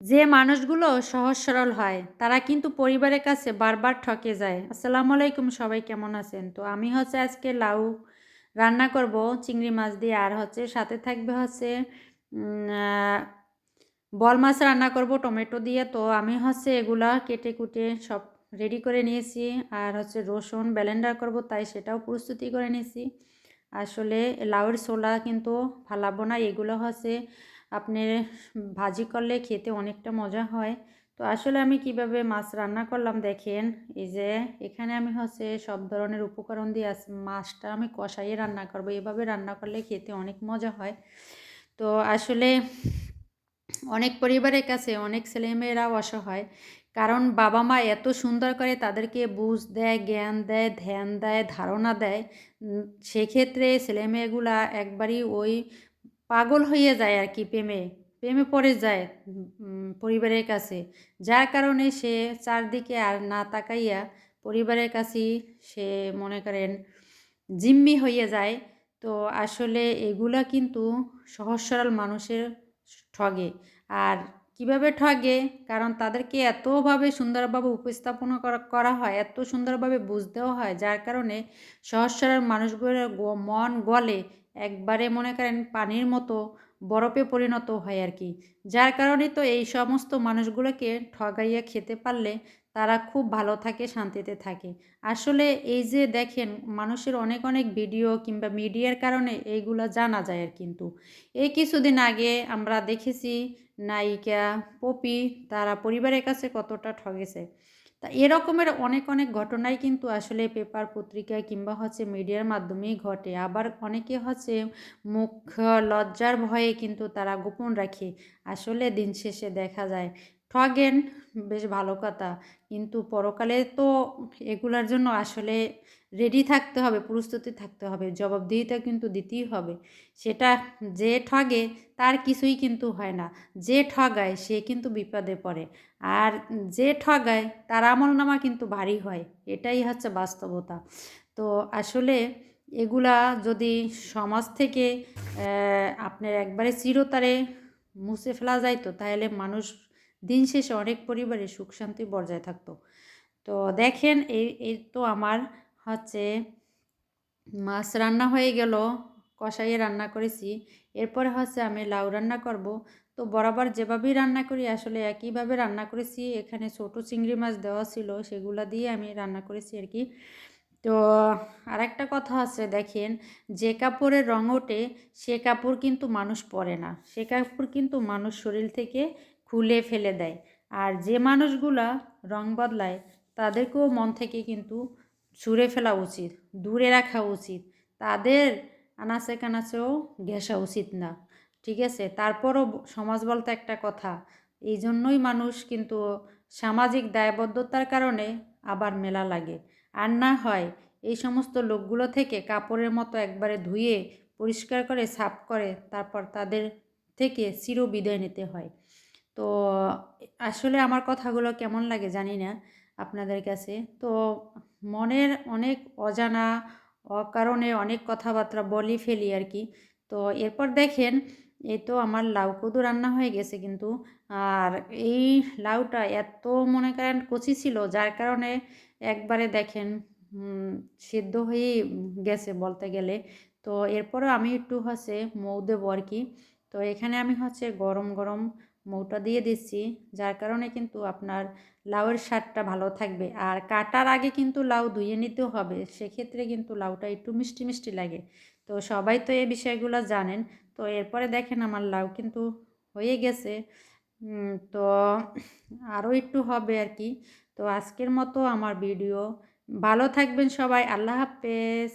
যে মানুষগুলো সহজ সরল হয়, তারা কিন্তু পরিবারের কাছে বারবার ঠকে যায়। আসসালামু আলাইকুম, সবাই কেমন আছেন? তো আমি হচ্ছে আজকে লাউ রান্না করব, চিংড়ি মাছ দিয়ে, আর হচ্ছে সাথে থাকবে হচ্ছে বল মাছ রান্না করব, টমেটো দিয়ে। তো আমি হচ্ছে এগুলা কেটে কুটে সব রেডি করে নিয়েছি, আর হচ্ছে রসুন ব্লেন্ডার করব, তাই সেটাও প্রস্তুতি করে নিয়েছি। আসলে লাউয়ের ছোলা কিন্তু ফালাবো না, এগুলো হচ্ছে আপনি ভাজি করলে খেতে অনেকটা মজা হয়। তো আসলে আমি কীভাবে মাছ রান্না করলাম দেখেন, এই যে এখানে আমি হচ্ছে সব ধরনের উপকরণ দিয়ে আস, মাছটা আমি কষাইয়ে রান্না করব, এভাবে রান্না করলে খেতে অনেক মজা হয়। তো আসলে অনেক পরিবারের কাছে অনেক ছেলেমেয়েরাও অসহায় কারণ বাবা মা এত সুন্দর করে তাদেরকে বুঝ দেয়, জ্ঞান দেয়, ধ্যান দেয়, ধারণা দেয় সেক্ষেত্রে ছেলেমেয়েগুলা একবারই ওই পাগল হয়ে যায় আর কি প্রেমে প্রেমে পড়ে যায় পরিবারের কাছে। যার কারণে সে চারদিকে আর না তাকাইয়া পরিবারের কাছেই সে মনে করেন জিম্মি হয়ে যায়। তো আসলে এগুলা কিন্তু সহজ সরল মানুষের ঠগে। আর কীভাবে ঠগে? কারণ তাদেরকে এতভাবে সুন্দরভাবে উপস্থাপনা করা হয়, এত সুন্দরভাবে বুঝতেও হয়, যার কারণে সহজ সরল মানুষগুলোর মন গলে, একবারে মনে করেন পানির মতো বরফে পরিণত হয় আর কি। যার কারণে তো এই সমস্ত মানুষগুলোকে ঠগাইয়া খেতে পারলে তারা খুব ভালো থাকে, শান্তিতে থাকে। আসলে এই যে দেখেন, মানুষের অনেক অনেক ভিডিও কিংবা মিডিয়ার কারণে এইগুলো জানা যায় আর কিন্তু। এই কিছুদিন আগে আমরা দেখেছি নায়িকা পপি তারা পরিবারের কাছে কতটা ঠগেছে তা এরকমের অনেক অনেক ঘটনাই কিন্তু আসলে পেপার পত্রিকা কিংবা হচ্ছে মিডিয়ার মাধ্যমেই ঘটে। আবার অনেকে হচ্ছে মুখ লজ্জার ভয়ে কিন্তু তারা গোপন রাখে। আসলে দিন শেষে দেখা যায় ঠগেন, বেশ ভালো কথা। কিন্তু পরকালে তো এগুলার জন্য আসলে রেডি থাকতে হবে, প্রস্তুতি থাকতে হবে, জবাবদিহিতা কিন্তু দিতেই হবে। সেটা যে ঠগে তার কিছুই কিন্তু হয় না। যে ঠগায় সে কিন্তু বিপদে পড়ে। আর যে ঠগায় তার আমল নামা কিন্তু ভারী হয়। এটাই হচ্ছে বাস্তবতা। তো আসলে এগুলা যদি সমাজ থেকে আপনার একবারে চিরতারে মুছে ফেলা যাইতো তাহলে মানুষ দিন শেষে অনেক পরিবারে সুখ শান্তি বজায় থাকতো। তো দেখেন, এই এই তো আমার হচ্ছে মাছ রান্না হয়ে গেল কষাইয়ে রান্না করেছি। এরপরে হচ্ছে আমি লাউ রান্না করব। তো বরাবর যেভাবেই রান্না করি, আসলে একইভাবে রান্না করেছি। এখানে ছোট চিংড়ি মাছ দেওয়া ছিল, সেগুলো দিয়ে আমি রান্না করেছি আর কি। তো আরেকটা কথা আছে, দেখেন, যে কাপড়ের রং ওঠে, সে কাপড় কিন্তু মানুষ পরে না। সে কাপড় কিন্তু মানুষ শরীর থেকে খুলে ফেলে দেয়। আর যে মানুষগুলা রং বদলায়, তাদেরকেও মন থেকে কিন্তু ছুঁড়ে ফেলা উচিত, দূরে রাখা উচিত। তাদের আনাচে কানাচেও ঘেঁষা উচিত না, ঠিক আছে? তারপরও সমাজ বলতে একটা কথা, এই জন্যই মানুষ কিন্তু সামাজিক দায়বদ্ধতার কারণে আবার মেলা লাগে। আর না হয় এই সমস্ত লোকগুলো থেকে কাপড়ের মতো একবারে ধুয়ে পরিষ্কার করে, সাফ করে, তারপর তাদের থেকে চির বিদায় নিতে হয়। তো আসলে আমার কথাগুলো কেমন লাগে জানি না আপনাদের কাছে। তো মনের অনেক অজানা, অকারণে অনেক কথাবার্তা বলি ফেলি আর কি তো এরপর দেখেন, এই তো আমার লাউ কদু রান্না হয়ে গেছে কিন্তু। আর এই লাউটা এত মনে করেন কচি ছিল, যার কারণে একবারে দেখেন সিদ্ধ হয়েই গেছে বলতে গেলে। তো এরপরে আমি একটু হচ্ছে মৌ দেবো আর কি তো এখানে আমি হচ্ছে গরম গরম মৌটা দিয়ে দিচ্ছি, যার কারণে কিন্তু আপনার লাউয়ের স্বাদটা ভালো থাকবে। আর কাটার আগে কিন্তু লাউ ধুয়ে নিতেও হবে, সেক্ষেত্রে কিন্তু লাউটা একটু মিষ্টি মিষ্টি লাগে। তো সবাই তো এই বিষয়গুলো জানেন। তো এরপরে দেখেন আমার লাউ কিন্তু হয়ে গেছে। তো আরও একটু হবে আর কি। তো আজকের মতো আমার ভিডিও। ভালো থাকবেন সবাই। আল্লাহ হাফেজ।